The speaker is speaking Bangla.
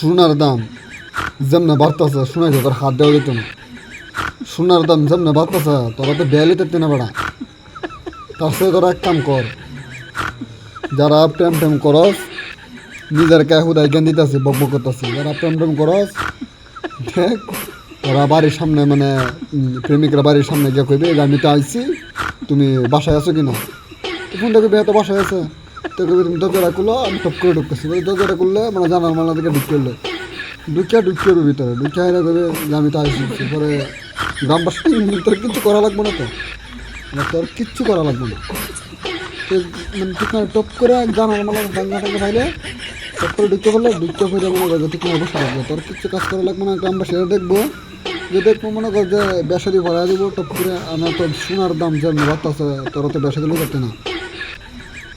সোনার দাম যেমনে বাড়তেছে শোনাই তোর হাত দেওয়া যেত না। সোনার দাম যেমনে বাড়তেছে, তোরা তো বেয়ালি তেতে না বেড়া। তার সাথে তোরা এক কাম কর, যারা প্রেম টেম করস, নিজের কে হুদায় জ্ঞান দিতেছে, বক বক করতেছে, যারা প্রেম টেম করস, দেখ ওরা বাড়ির সামনে মানে প্রেমিকরা বাড়ির সামনে গিয়ে কইবে আমি তো আইছি, তুমি বাসায় আছো কিনা? তখন দেখবে বিয়ে তো বাসায় আছে। তো দরজাটা করল আমি টপ করে ঢুকতেছি। দরজাটা করলে মানে জানার মালা থেকে ঢুকতে হলো ঢুকিয়া হবে ভিতরে ঢুকিয়া হেরা কবে যে আমি তো আইছি পরে গ্রামবাসী তোর কিচ্ছু করা লাগবে না তো? তোর কিচ্ছু করা লাগবে না। তো মানে ঠিক না, টপ করে জানার মালা ডাঙ্গা টাঙ্গা পাইলে টপ করে ঢুকতে পারলে ঢুকতে পারে মনে করবে ঠিক না বসে লাগবে। তোর কিচ্ছু কাজ করা লাগবে না গ্রামবাসীরা দেখব। যে দেখব মনে কর যে বেসাদি ভরা দিব, টপ করে আমার তো সোনার দাম যে বাড়তেছে তোরা তো বেসা দিলে করতে না।